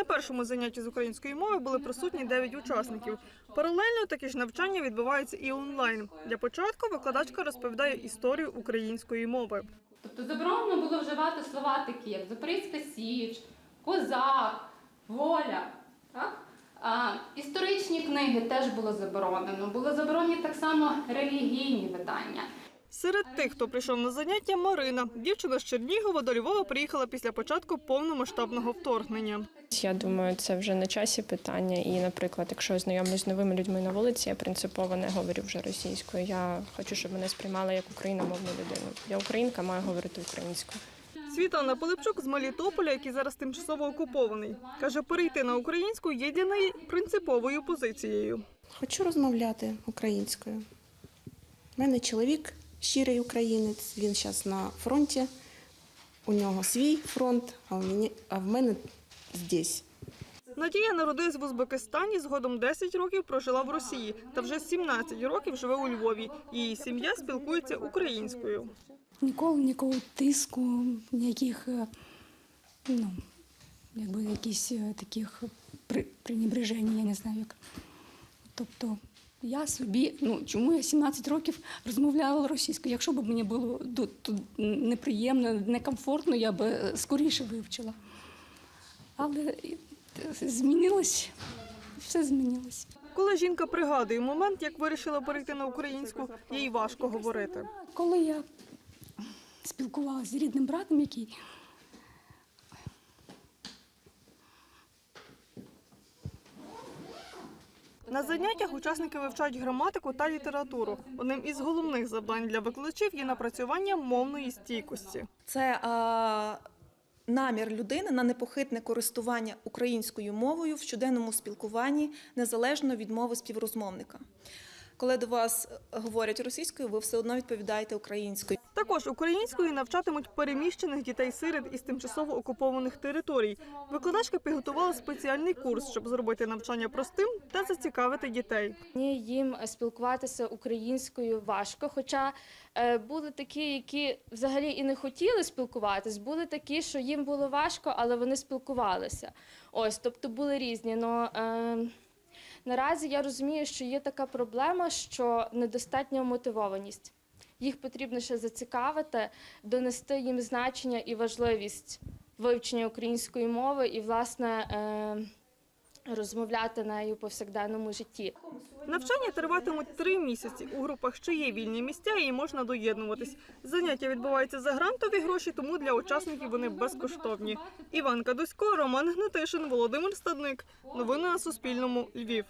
На першому занятті з української мови були присутні 9 учасників. Паралельно такі ж навчання відбуваються і онлайн. Для початку викладачка розповідає історію української мови. Тобто заборонено було вживати слова такі, як Запорізька Січ, Козак, Воля. Історичні книги теж було заборонено. Було заборонені так само релігійні видання. Серед тих, хто прийшов на заняття, Марина. Дівчина з Чернігова до Львова приїхала після початку повномасштабного вторгнення. Я думаю, це вже на часі питання. І, наприклад, якщо я знайомлюсь з новими людьми на вулиці, я принципово не говорю вже російською. Я хочу, щоб мене сприймали як україномовну людину. Я українка, маю говорити українською. Світлана Пилипчук з Мелітополя, який зараз тимчасово окупований, каже, перейти на українську є для неї принциповою позицією. Хочу розмовляти українською. У мене чоловік щирий українець, він зараз на фронті. У нього свій фронт, а в мене, а в мене здесь. Надія народилась в Узбекистані, згодом 10 років прожила в Росії та вже 17 років живе у Львові. Її сім'я спілкується українською. Ніколи нікого тиску, ніяких, е, ну, якби якісь е, таких при, пренебрежень, я не знаю як. Тобто я собі, ну чому я 17 років розмовляла російською? Якщо б мені було тут, неприємно, некомфортно, я б е, скоріше вивчила. Але змінилось, все змінилось. Коли жінка пригадує момент, як вирішила перейти на українську, їй важко говорити. Коли я спілкувалася з рідним братом, який На заняттях учасники вивчають граматику та літературу. Одним із головних завдань для викладачів є напрацювання мовної стійкості. Це а, намір людини на непохитне користування українською мовою в щоденному спілкуванні незалежно від мови співрозмовника. Коли до вас говорять російською, ви все одно відповідаєте українською. Також українською навчатимуть переміщених дітей-сиріт із тимчасово окупованих територій. Викладачка підготувала спеціальний курс, щоб зробити навчання простим та зацікавити дітей. Мені їм спілкуватися українською важко. Хоча е, були такі, які взагалі і не хотіли спілкуватись, були такі, що їм було важко, але вони спілкувалися. Ось, тобто були різні. Но, е, наразі я розумію, що є така проблема, що недостатня мотивованість. Їх потрібно ще зацікавити, донести їм значення і важливість вивчення української мови і, власне, е, розмовляти нею повсякденному житті. Навчання триватимуть три місяці. У групах ще є вільні місця і можна доєднуватись. Заняття відбуваються за грантові гроші, тому для учасників вони безкоштовні. Іван Кадусько, Роман Гнатишин, Володимир Стадник. Новини на Суспільному. Львів.